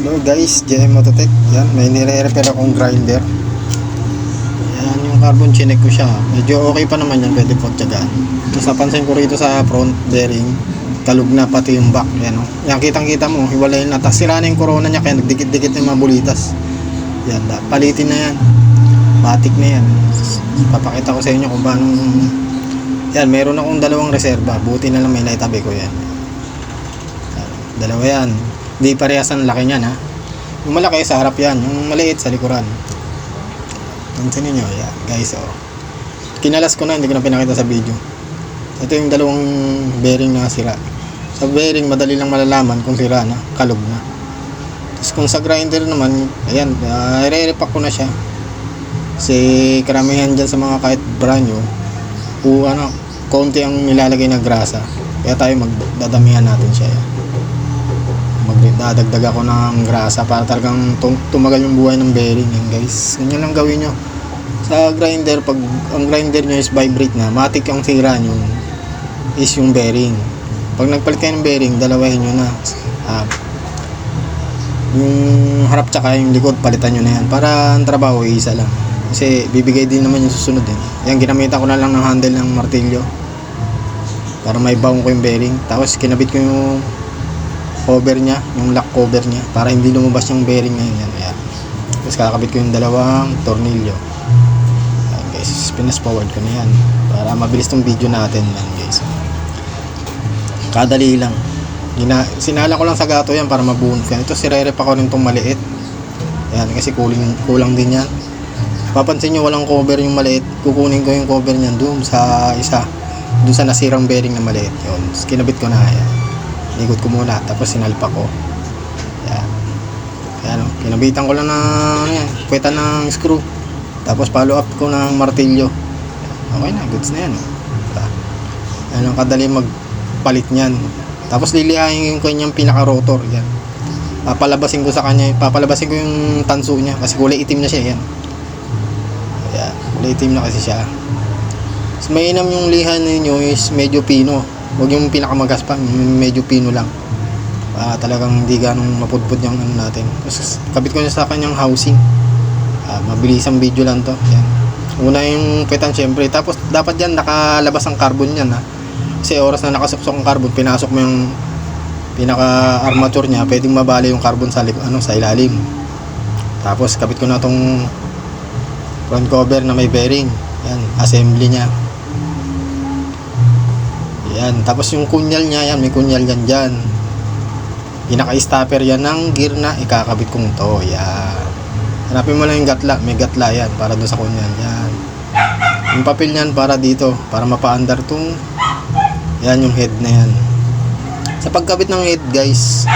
Hello guys, JM Mototech. Yan, may nire-repair akong grinder. Yan, yung carbon chinek ko siya. Medyo okay pa naman yan, pwede po tsagaan. Tapos napansin ko rito sa front bearing, kalug na pati yung back. Yan, oh. yan kitang kita mo, hiwalay na. Tapos sira na yung corona niya, kaya nagdikit-dikit na yung mga bulitas. Yan, da, palitin na yan. Batik na yan. Papakita ko sa inyo kung paano yan, meron akong dalawang reserba. Buti na lang may naitabi ko. Yan, Dalawa yan. Hindi parehas ang laki niyan ha. Yung malaki sa harap yan. Yung maliit sa likuran. Pansin niyo yan. Guys, oh. Kinalas ko na, hindi ko na pinakita sa video. Ito yung dalawang bearing na sira. Sa bearing, madali lang malalaman kung sira na, kalog na. Tapos kung sa grinder naman, ayan, uh, i-repack ko na siya. Kasi karamihan dyan sa mga kahit brand new, o ano, konti ang nilalagay na grasa. Kaya tayo magdadamihan natin siya. Yan. Magdadagdag ako ng grasa para talagang tum- tumagal yung buhay ng bearing yan guys. Ganyan lang gawin nyo. Sa grinder, pag ang grinder nyo is vibrate na, matik ang sira nyo is yung bearing. Pag nagpalit kayo ng bearing, dalawahin nyo na. Ah, yung harap tsaka yung likod, palitan nyo na yan. Para ang trabaho, isa lang. Kasi bibigay din naman yung susunod eh. Yan, ginamitan ko na lang ng handle ng martilyo. Para may baong ko yung bearing. Tapos kinabit ko yung cover niya, yung lock cover niya. Para hindi lumabas yung bearing na yun. Yan, ayan. Tapos kakabit ko yung dalawang tornilyo. Ayan guys, pinas forward ko na yan. Para mabilis tong video natin yan guys. Kadali lang. Gina, sinala ko lang sa gato yan para mabuhon ko yan. Ito sirere pa ko rin itong maliit. Ayan, kasi kulang, kulang din yan. Papansin nyo walang cover yung maliit. Kukunin ko yung cover niyan doon sa isa. Doon sa nasirang bearing na maliit. Yun. Kinabit ko na. Ayan. Ikot ko muna. Tapos sinalpa ko. Ayan. oh. Kinabitan ko lang na ano yan, puwetan ng screw. Tapos follow up ko ng martilyo. Okay na. Goods na yan. Diba? Ayan ang kadali magpalit niyan. Tapos lilihain ko yung pinaka-rotor. Yan. Papalabasin ko sa kanya. Papalabasin ko yung tanso niya. Kasi kulay itim na siya. Yan. Kulay itim na kasi siya. Mas mainam yung lihan ninyo is medyo pino. Huwag yung pinakamagaspang. Yung medyo pino lang. Ah, talagang hindi ganong mapudpud yung ano natin. Tapos kabit ko na sa kanyang housing. Ah, mabilis ang video lang to. Yan. Una yung petan syempre. Tapos dapat yan nakalabas ang carbon yan ha. Kasi oras na nakasuksok ang carbon, pinasok mo yung pinaka armature niya, pwedeng mabali yung carbon sa ano sa ilalim. Tapos kabit ko na tong front cover na may bearing. Yan, assembly niya. Yan, tapos yung kunyal niya, yan, may kunyal yan dyan. Pinaka-stopper yan ng gear na ikakabit kong to. Yan. Hanapin mo lang yung gatla, may gatla yan para doon sa kunyal. Yan. Yung papel niyan para dito, para mapaandar tong yan yung head na yan. Sa pagkabit ng head, guys,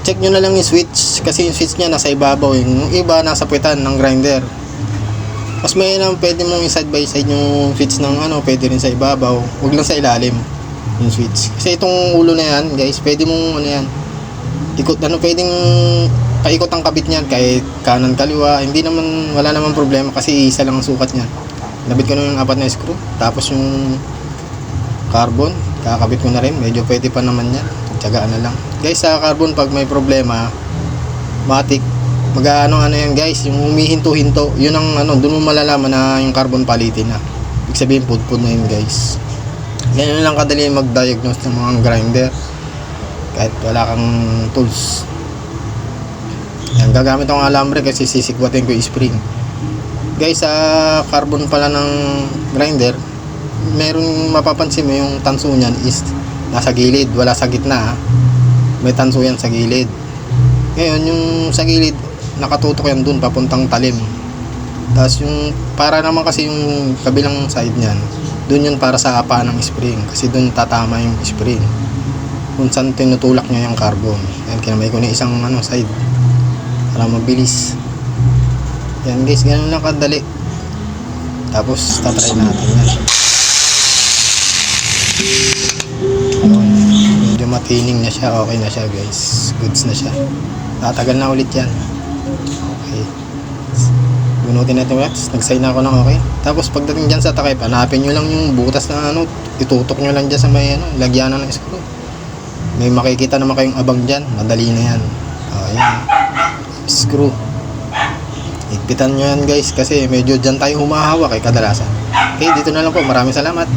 check nyo na lang yung switch kasi yung switch niya nasa ibabaw. Yung iba nasa puwetan ng grinder. Mas may na pwede mong side by side yung switch ng ano, pwede rin sa ibabaw. Huwag lang sa ilalim yung switch. Kasi itong ulo na yan, guys, pwede mong ano yan, ikot, ano, pwedeng paikot ang kabit niyan kahit kanan kaliwa. Hindi naman, wala naman problema kasi isa lang ang sukat niya. Nabit ko na yung apat na screw. Tapos yung carbon, kakabit ko na rin. Medyo pwede pa naman yan. Tiyagaan na lang. Guys, sa carbon, pag may problema, matik, mag ano ano yan guys, yung humihinto-hinto, yun ang ano, doon mo malalaman na yung carbon palitin na. Ibig sabihin, pudpud na yun guys. Ganyan lang kadali mag-diagnose ng mga grinder. Kahit wala kang tools. Yan, gagamit akong alambre kasi sisikwatin ko yung spring. Guys, sa carbon pala ng grinder, meron mapapansin mo yung tanso niyan is nasa gilid, wala sa gitna. ah. May tanso yan sa gilid. Ngayon, yung sa gilid, nakatutok yan dun, papuntang talim. Tapos yung, para naman kasi yung kabilang side niyan, dun yun para sa apa ng spring. Kasi dun tatama yung spring. Kung saan tinutulak niya yung carbon. Yan, kinamay ko na isang ano, side. Para mabilis. Yan guys, ganun lang kadali. Tapos, tatry natin yan. Yun. Medyo matining na siya. Okay na siya guys. Goods na siya. Tatagal na ulit yan. Okay. Bunutin natin ulit. Nag-sign na ako ng okay. Tapos pagdating dyan sa takip, hanapin nyo lang yung butas na ano. Itutok nyo lang dyan sa may ano, lagyanan ng screw. May makikita naman kayong abang dyan. Madali na yan. Oh, Ayan. Screw. Higpitan nyo yan guys kasi medyo dyan tayo humahawak eh kadalasan. Okay, dito na lang po. Maraming salamat.